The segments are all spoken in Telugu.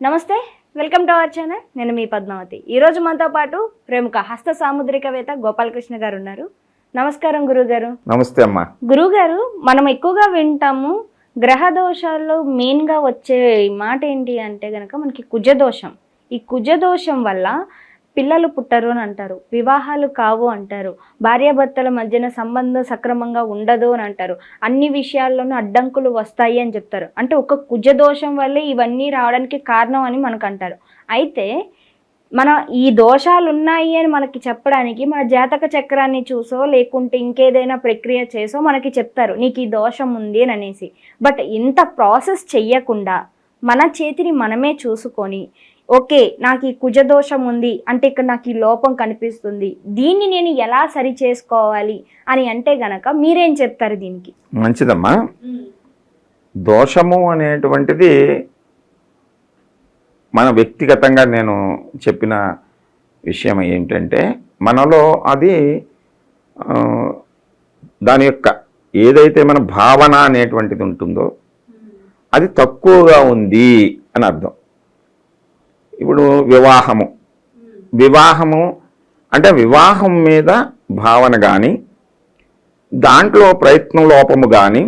నమస్తే వెల్కమ్ టు అవర్ ఛానల్. నేను మీ పద్మావతి. ఈరోజు మనతో పాటు ప్రముఖ హస్త సాముద్రికవేత్త గోపాలకృష్ణ గారు ఉన్నారు. నమస్కారం గురుగారు. నమస్తే అమ్మా. గురుగారు మనం ఎక్కువగా వింటాము గ్రహ దోషాల్లో మెయిన్గా వచ్చే మాట ఏంటి అంటే గనక మనకి కుజదోషం ఈ కుజదోషం వల్ల పిల్లలు పుట్టరు అని అంటారు. వివాహాలు కావు అంటారు. భార్యాభర్తల మధ్యన సంబంధం సక్రమంగా ఉండదు అని అంటారు. అన్ని విషయాల్లోనూ అడ్డంకులు వస్తాయి అని చెప్తారు. అంటే ఒక కుజదోషం వల్లే ఇవన్నీ రావడానికి కారణం అని మనకు అంటారు అయితే మన ఈ దోషాలు ఉన్నాయి అని మనకి చెప్పడానికి మన జాతక చక్రాన్ని చూసో లేకుంటే ఇంకేదైనా ప్రక్రియ చేసో మనకి చెప్తారు. నీకు ఈ దోషం ఉంది అని అనేసి. బట్ ఇంత ప్రాసెస్ చెయ్యకుండా మన చేతిని మనమే చూసుకొని ఓకే నాకు ఈ కుజదోషం ఉంది అంటే ఇక్కడ నాకు ఈ లోపం కనిపిస్తుంది. దీన్ని నేను ఎలా సరి చేసుకోవాలి అని అంటే గనక మీరేం చెప్తారు దీనికి? మంచిదమ్మా. దోషము అనేటువంటిది మన వ్యక్తిగతంగా నేను చెప్పిన విషయం ఏంటంటే మనలో అది దాని యొక్క ఏదైతే మన భావన అనేటువంటిది ఉంటుందో అది తక్కువగా ఉంది అని అర్థం. ఇప్పుడు వివాహము. వివాహము అంటే వివాహం మీద భావన కానీ దాంట్లో ప్రయత్నం లోపము కానీ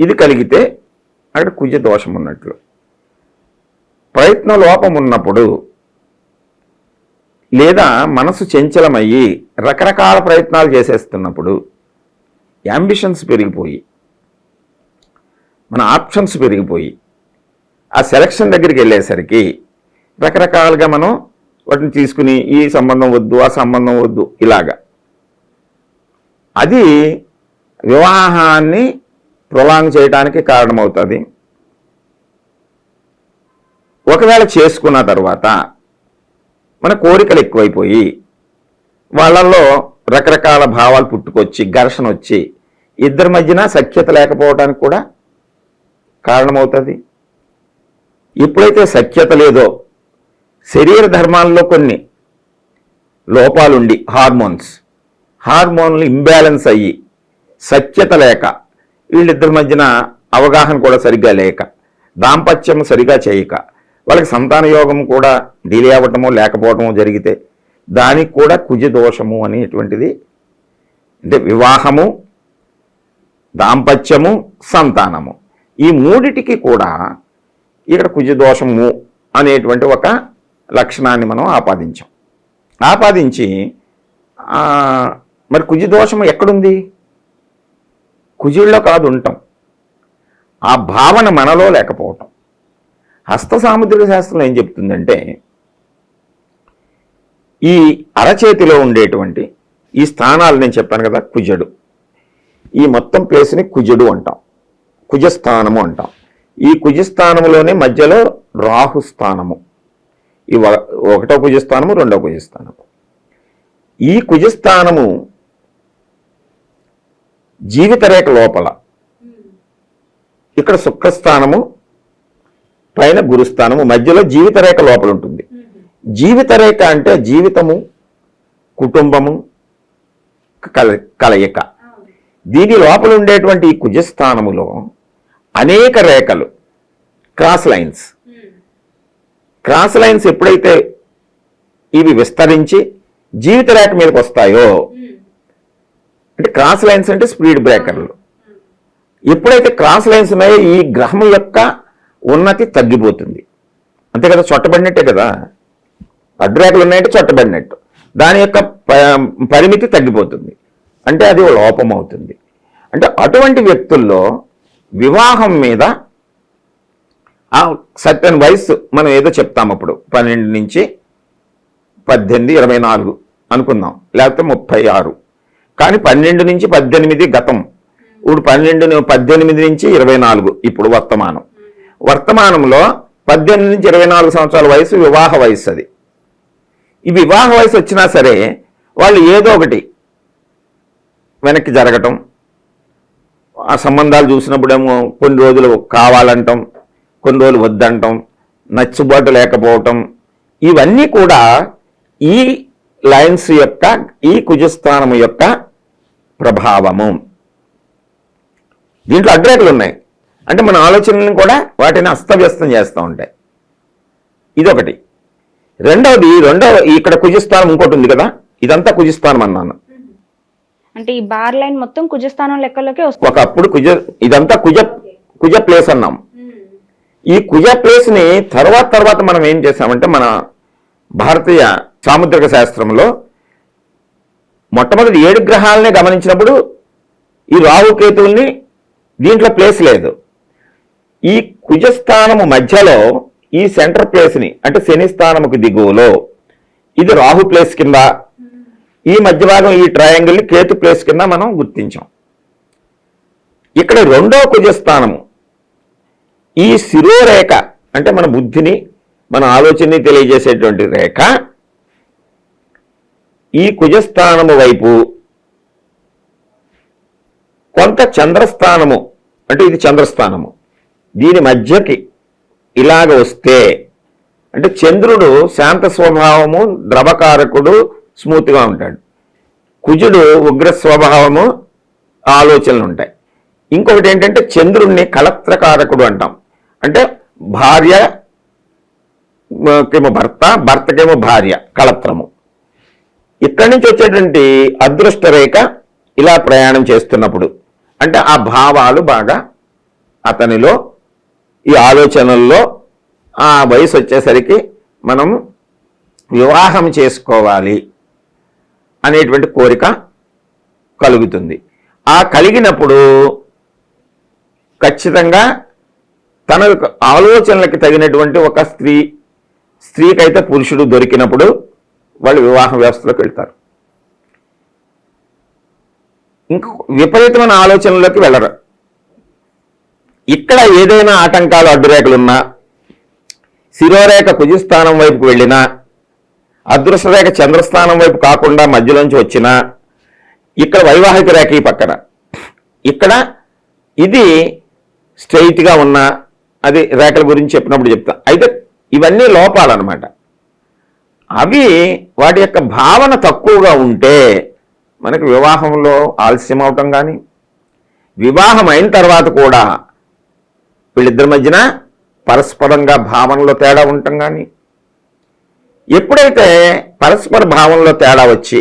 ఇది కలిగితే అక్కడ కుజ దోషం ఉన్నట్లు. ప్రయత్న లోపం ఉన్నప్పుడు లేదా మనసు చంచలమయ్యి రకరకాల ప్రయత్నాలు చేసేస్తున్నప్పుడు యాంబిషన్స్ పెరిగిపోయి మన ఆప్షన్స్ పెరిగిపోయి ఆ సెలక్షన్ దగ్గరికి వెళ్ళేసరికి రకరకాలుగా మనం వాటిని తీసుకుని ఈ సంబంధం వద్దు ఆ సంబంధం వద్దు ఇలాగా. అది వివాహాన్ని ప్రొలాంగ్ చేయడానికి కారణమవుతుంది. ఒకవేళ చేసుకున్న తర్వాత మన కోరికలు ఎక్కువైపోయి వాళ్ళల్లో రకరకాల భావాలు పుట్టుకొచ్చి ఘర్షణ వచ్చి ఇద్దరి మధ్యన సఖ్యత లేకపోవడానికి కూడా కారణమవుతుంది. ఎప్పుడైతే సఖ్యత లేదో శరీర ధర్మాల్లో కొన్ని లోపాలుండి హార్మోన్స్ హార్మోన్లు ఇంబ్యాలెన్స్ అయ్యి సఖ్యత లేక వీళ్ళిద్దరి మధ్యన అవగాహన కూడా సరిగ్గా లేక దాంపత్యం సరిగా చేయక వాళ్ళకి సంతాన యోగం కూడా డిలే అవ్వటమో లేకపోవటమో జరిగితే దానికి కూడా కుజ దోషము అనేటువంటిది అంటే వివాహము దాంపత్యము సంతానము. ఈ మూడిటికి కూడా ఇక్కడ కుజదోషము అనేటువంటి ఒక లక్షణాన్ని మనం ఆపాదించాం. ఆపాదించి మరి కుజదోషం ఎక్కడుంది? కుజుల్లో కాదు ఉంటాం. ఆ భావన మనలో లేకపోవటం. హస్త సాముద్రిక శాస్త్రంలో ఏం చెప్తుందంటే ఈ అరచేతిలో ఉండేటువంటి ఈ స్థానాలు నేను చెప్పాను కదా కుజడు. ఈ మొత్తం ప్లేస్ని కుజుడు అంటాం. కుజస్థానము అంటాం. ఈ కుజస్థానములోనే మధ్యలో రాహుస్థానము ఈ వ- ఒకటో కుజస్థానము రెండో కుజస్థానము. ఈ కుజస్థానము జీవిత రేఖ లోపల. ఇక్కడ శుక్రస్థానము పైన గురుస్థానము మధ్యలో జీవిత రేఖ లోపల ఉంటుంది. జీవిత రేఖ అంటే జీవితము కుటుంబము కల కలయిక. దీని లోపల ఉండేటువంటి ఈ కుజస్థానములో అనేక రేఖలు. Cross lines. క్రాస్ లైన్స్ ఎప్పుడైతే ఇవి విస్తరించి జీవిత రేఖ మీదకి వస్తాయో అంటే క్రాస్ లైన్స్ అంటే స్పీడ్ బ్రేకర్లు. ఎప్పుడైతే క్రాస్ లైన్స్ ఉన్నాయో ఈ గ్రహం యొక్క ఉన్నతి తగ్గిపోతుంది. అంతే కదా చొట్టబడినట్టే కదా. అడ్డురేఖలు ఉన్నాయంటే చొట్టబడినట్టు. దాని యొక్క ప- పరిమితి తగ్గిపోతుంది. అంటే అది లోపం అవుతుంది అంటే అటువంటి వ్యక్తుల్లో వివాహం మీద సర్టన్ వయసు మనం ఏదో చెప్తాం అప్పుడు. పన్నెండు నుంచి పద్దెనిమిది ఇరవై నాలుగు అనుకుందాం. లేకపోతే ముప్పై ఆరు. కానీ పన్నెండు నుంచి పద్దెనిమిది గతం. ఇప్పుడు పన్నెండు పద్దెనిమిది నుంచి ఇరవై నాలుగు ఇప్పుడు వర్తమానం. వర్తమానంలో పద్దెనిమిది నుంచి ఇరవై నాలుగు సంవత్సరాల వయసు వివాహ వయసు అది. ఈ వివాహ వయసు వచ్చినా సరే వాళ్ళు ఏదో ఒకటి వెనక్కి జరగటం ఆ సంబంధాలు చూసినప్పుడేమో కొన్ని రోజులు కావాలంటాం కొన్ని రోజులు వద్దంటాం నచ్చుబాటు లేకపోవటం ఇవన్నీ కూడా ఈ లైన్స్ యొక్క ఈ కుజస్థానము యొక్క ప్రభావము. దీంట్లో అడ్రేకులు ఉన్నాయి. అంటే మన ఆలోచనలను కూడా వాటిని అస్తవ్యస్తం చేస్తూ ఉంటాయి. ఇదొకటి. రెండవది రెండవ ఇక్కడ కుజస్థానం ఇంకోటి ఉంది కదా? ఇదంతా కుజిస్థానం అన్నాను. అంటే ఈ బార్ లైన్ మొత్తం కుజస్థానం లెక్కలోకి వస్తుంది. ఒకప్పుడు కుజ ఇదంతా కుజ కుజ ప్లేస్ అన్నాం. ఈ కుజ ప్లేస్ని తర్వాత తర్వాత మనం ఏం చేసామంటే మన భారతీయ సాముద్రిక శాస్త్రంలో మొట్టమొదటి ఏడు గ్రహాలనే గమనించినప్పుడు ఈ రాహుకేతువుల్ని దీంట్లో ప్లేస్ లేదు. ఈ కుజస్థానము మధ్యలో ఈ సెంటర్ ప్లేస్ని అంటే శని స్థానముకు దిగువలో ఇది రాహు ప్లేస్ కింద ఈ మధ్య భాగం ఈ ట్రయాంగిల్ని కేతు ప్లేస్ కింద మనం గుర్తించాం. ఇక్కడ రెండో కుజస్థానము. ఈ శిరోరేఖ అంటే మన బుద్ధిని మన ఆలోచనని తెలియజేసేటువంటి రేఖ ఈ కుజస్థానము వైపు కొంత చంద్రస్థానము అంటే ఇది చంద్రస్థానము. దీని మధ్యకి ఇలాగ వస్తే అంటే చంద్రుడు శాంత స్వభావము ద్రవకారకుడు స్మూత్గా ఉంటాడు. కుజుడు ఉగ్ర స్వభావము ఆలోచనలు ఉంటాయి ఇంకొకటి ఏంటంటే చంద్రుణ్ణి కలత్రకారకుడు అంటాం. అంటే భార్య కేమో భర్త భర్తకేమో భార్య కలత్రము ఇక్కడి నుంచి వచ్చేటువంటి అదృష్ట రేఖ ఇలా ప్రయాణం చేస్తున్నప్పుడు అంటే ఆ భావాలు బాగా అతనిలో ఈ ఆలోచనల్లో ఆ వయసు వచ్చేసరికి మనం వివాహం చేసుకోవాలి. అనేటువంటి కోరిక కలుగుతుంది. ఆ కలిగినప్పుడు ఖచ్చితంగా తన ఆలోచనలకి తగినటువంటి ఒక స్త్రీ స్త్రీకైతే పురుషుడు దొరికినప్పుడు వాళ్ళు వివాహ వ్యవస్థలోకి వెళ్తారు. ఇంక విపరీతమైన ఆలోచనలోకి వెళ్ళరు. ఇక్కడ ఏదైనా ఆటంకాలు అడ్డురేఖలున్నా శిరోరేఖ కుజిస్థానం వైపుకు వెళ్ళినా అదృష్టరేఖ చంద్రస్థానం వైపు కాకుండా మధ్యలోంచి వచ్చిన ఇక్కడ వైవాహిక రేఖ ఈ పక్కన. ఇక్కడ ఇది స్ట్రైట్గా ఉన్న అది రేఖల గురించి చెప్పినప్పుడు చెప్తా. అయితే ఇవన్నీ లోపాలన్నమాట. అవి వాటి యొక్క భావన తక్కువగా ఉంటే మనకి వివాహంలో ఆలస్యం అవటం కానీ వివాహం అయిన తర్వాత కూడా వీళ్ళిద్దరి మధ్యన పరస్పరంగా భావనలో తేడా ఉండటం కానీ ఎప్పుడైతే పరస్పర భావనలో తేడా వచ్చి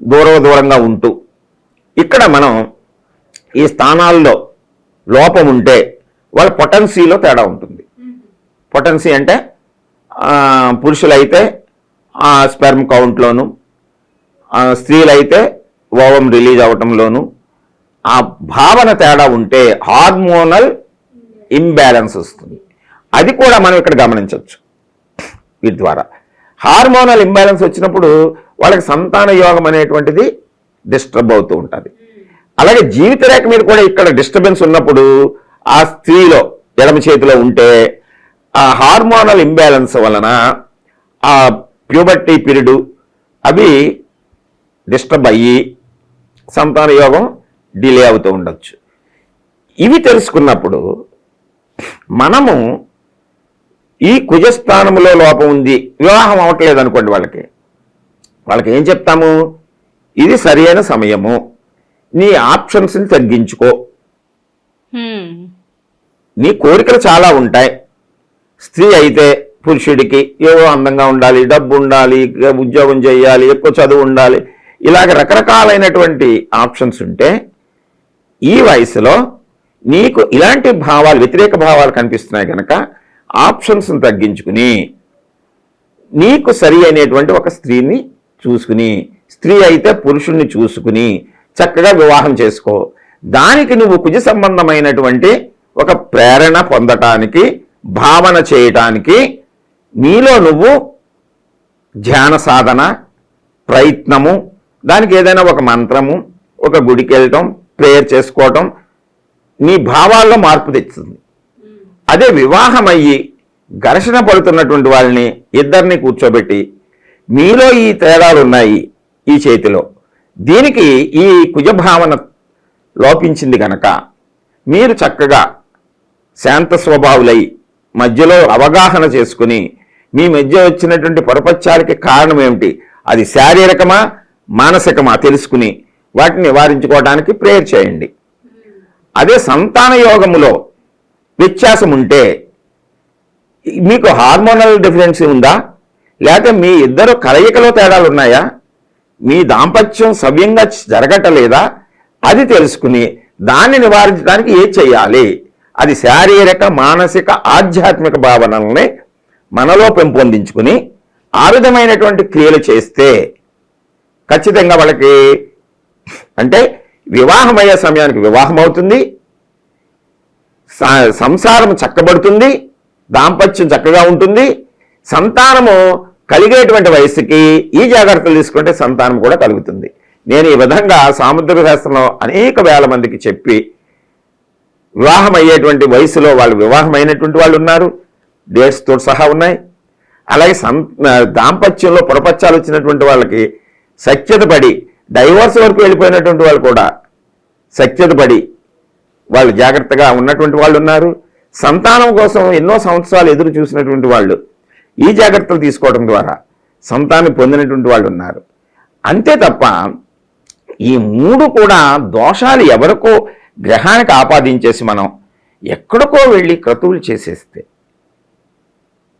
దూరం దూరంగా ఉంటూ ఇక్కడ మనం ఈ స్థానాల్లో లోపం ఉంటే వాళ్ళ పొటెన్సీలో తేడా ఉంటుంది. పొటెన్సీ అంటే పురుషులైతే ఆ స్పెర్మ్ కౌంట్లోను స్త్రీలైతే ఓవం రిలీజ్ అవటంలోను ఆ భావన తేడా ఉంటే హార్మోనల్ ఇంబ్యాలెన్స్ వస్తుంది. అది కూడా మనం ఇక్కడ గమనించవచ్చు. వీటి ద్వారా. హార్మోనల్ ఇంబ్యాలెన్స్ వచ్చినప్పుడు వాళ్ళకి సంతాన యోగం అనేటువంటిది డిస్టర్బ్ అవుతూ ఉంటుంది. అలాగే జీవిత రేఖ మీద కూడా ఇక్కడ డిస్టర్బెన్స్ ఉన్నప్పుడు ఆ స్త్రీలో ఎడమ చేతిలో ఉంటే ఆ హార్మోనల్ ఇంబ్యాలెన్స్ వలన ఆ ప్యూబర్టీ పీరియడ్ అవి డిస్టర్బ్ అయ్యి సంతాన యోగం డిలే అవుతూ ఉండొచ్చు. ఇవి తెలుసుకున్నప్పుడు మనము ఈ కుజస్థానములో లోపం ఉంది. వివాహం అవ్వట్లేదు అనుకోండి వాళ్ళకి. వాళ్ళకి ఏం చెప్తాము? ఇది సరైన సమయము. నీ ఆప్షన్స్ని తగ్గించుకో. నీ కోరికలు చాలా ఉంటాయి. స్త్రీ అయితే పురుషుడికి ఏవో అందంగా ఉండాలి డబ్బు ఉండాలి ఉద్యోగం చేయాలి ఎక్కువ చదువు ఉండాలి. ఇలాగ రకరకాలైనటువంటి ఆప్షన్స్ ఉంటే ఈ వయసులో నీకు ఇలాంటి భావాలు వ్యతిరేక భావాలు కనిపిస్తున్నాయి కనుక ఆప్షన్స్ని తగ్గించుకుని నీకు సరి అయినటువంటి ఒక స్త్రీని చూసుకుని స్త్రీ అయితే పురుషుణ్ణి చూసుకుని చక్కగా వివాహం చేసుకో. దానికి నువ్వు కుజ సంబంధమైనటువంటి ఒక ప్రేరణ పొందటానికి భావన చేయటానికి నీలో నువ్వు ధ్యాన సాధన ప్రయత్నము దానికి ఏదైనా ఒక మంత్రము ఒక గుడికి వెళ్ళటం ప్రేయర్ చేసుకోవటం నీ భావాల్లో మార్పు తెచ్చుతుంది. అదే వివాహమయ్యి ఘర్షణ పడుతున్నటువంటి వాళ్ళని ఇద్దరిని కూర్చోబెట్టి మీలో ఈ తేడాలు ఉన్నాయి ఈ చేతిలో. దీనికి ఈ కుజభావన లోపించింది గనక మీరు చక్కగా శాంత స్వభావులై మధ్యలో అవగాహన చేసుకుని మీ మధ్య వచ్చినటువంటి పొరపత్యాలకి కారణం ఏమిటి? అది శారీరకమా మానసికమా? తెలుసుకుని వాటిని నివారించుకోవడానికి ప్రేయర్ చేయండి. అదే సంతాన యోగములో వ్యత్యాసం ఉంటే మీకు హార్మోనల్ డిఫరెన్సీ ఉందా? లేక మీ ఇద్దరు కలయికలో తేడాలు ఉన్నాయా మీ దాంపత్యం సవ్యంగా జరగటలేదా? అది తెలుసుకుని దాన్ని నివారించడానికి ఏ చేయాలి అది శారీరక మానసిక ఆధ్యాత్మిక భావనల్ని మనలో పెంపొందించుకుని ఆ విధమైనటువంటి క్రియలు చేస్తే ఖచ్చితంగా వాళ్ళకి అంటే వివాహమయ్యే సమయానికి వివాహం అవుతుంది సంసారం చక్కబడుతుంది దాంపత్యం చక్కగా ఉంటుంది సంతానము కలిగేటువంటి వయసుకి ఈ జాగ్రత్తలు తీసుకుంటే సంతానం కూడా కలుగుతుంది. నేను ఈ విధంగా సాముద్రిక శాస్త్రంలో అనేక వేల మందికి చెప్పి వివాహం అయ్యేటువంటి వయసులో వాళ్ళు వివాహం అయినటువంటి వాళ్ళు ఉన్నారు డేట్స్తో సహా ఉన్నాయి. అలాగే సం దాంపత్యంలో పొరపచ్చాలు వచ్చినటువంటి వాళ్ళకి సఖ్యత పడి డైవర్స్ వరకు వెళ్ళిపోయినటువంటి వాళ్ళు కూడా సఖ్యత పడి వాళ్ళు జాగ్రత్తగా ఉన్నటువంటి వాళ్ళు ఉన్నారు. సంతానం కోసం ఎన్నో సంవత్సరాలు ఎదురు చూసినటువంటి వాళ్ళు ఈ జాగ్రత్తలు తీసుకోవడం ద్వారా సంతానం పొందినటువంటి వాళ్ళు ఉన్నారు. అంతే తప్ప ఈ మూడు కూడా దోషాలు ఎవరికో గ్రహానికి ఆపాదించేసి మనం ఎక్కడికో వెళ్ళి క్రతువులు చేసేస్తే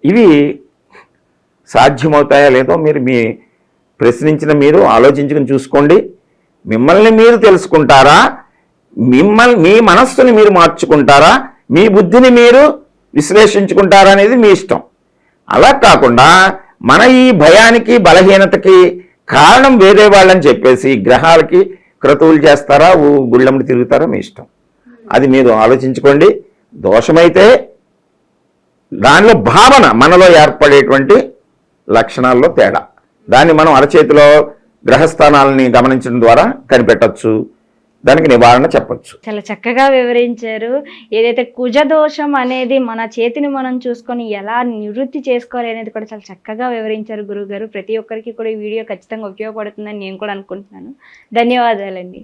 ఇవి సాధ్యమవుతాయా లేదో మీరు మీ ప్రశ్నించిన మీరు ఆలోచించుకుని చూసుకోండి. మిమ్మల్ని మీరు తెలుసుకుంటారా? మిమ్మల్ని మీ మనస్సుని మీరు మార్చుకుంటారా? మీ బుద్ధిని మీరు విశ్లేషించుకుంటారా అనేది మీ ఇష్టం. అలా కాకుండా మన ఈ భయానికి బలహీనతకి కారణం వేరే వాళ్ళని చెప్పేసి గ్రహాలకి క్రతువులు చేస్తారా? గుళ్ళమ్మడి తిరుగుతారా? మీ ఇష్టం. అది మీరు ఆలోచించుకోండి. దోషమైతే దానిలో భావన మనలో ఏర్పడేటువంటి లక్షణాల్లో తేడా. దాన్ని మనం అరచేతిలో గ్రహస్థానాలని గమనించడం ద్వారా కనిపెట్టచ్చు. దానికి నివారణ చెప్పచ్చు. చాలా చక్కగా వివరించారు. ఏదైతే కుజ దోషం అనేది మన చేతిని మనం చూసుకొని ఎలా నివృత్తి చేసుకోవాలి అనేది కూడా చాలా చక్కగా వివరించారు గురువు గారు ప్రతి ఒక్కరికి కూడా ఈ వీడియో ఖచ్చితంగా ఉపయోగపడుతుందని నేను కూడా అనుకుంటున్నాను. ధన్యవాదాలండి.